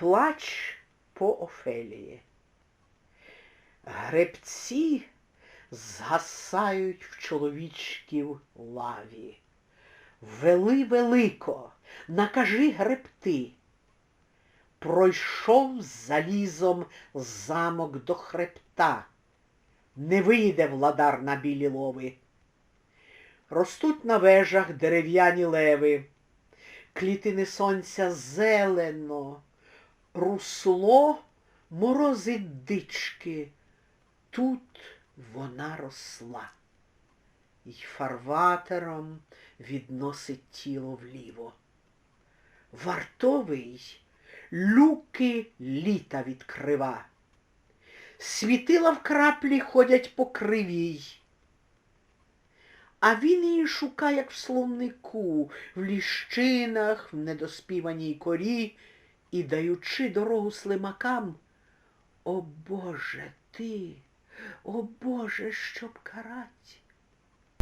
Плач по Офелії. Гребці згасають в чоловічків лаві. Вели велико, накажи гребти. Пройшов залізом замок до хребта. Не вийде владар на білі лови. Ростуть на вежах дерев'яні леви, клітини сонця зелено, русло морозить дички. Тут вона росла й фарватером відносить тіло вліво. Вартовий люки літа відкрива. Світила в краплі ходять по кривій. А він її шукає, як в словнику, в ліщинах, в недоспіваній корі, і, даючи дорогу слимакам, О Боже ти, о Боже, щоб карать,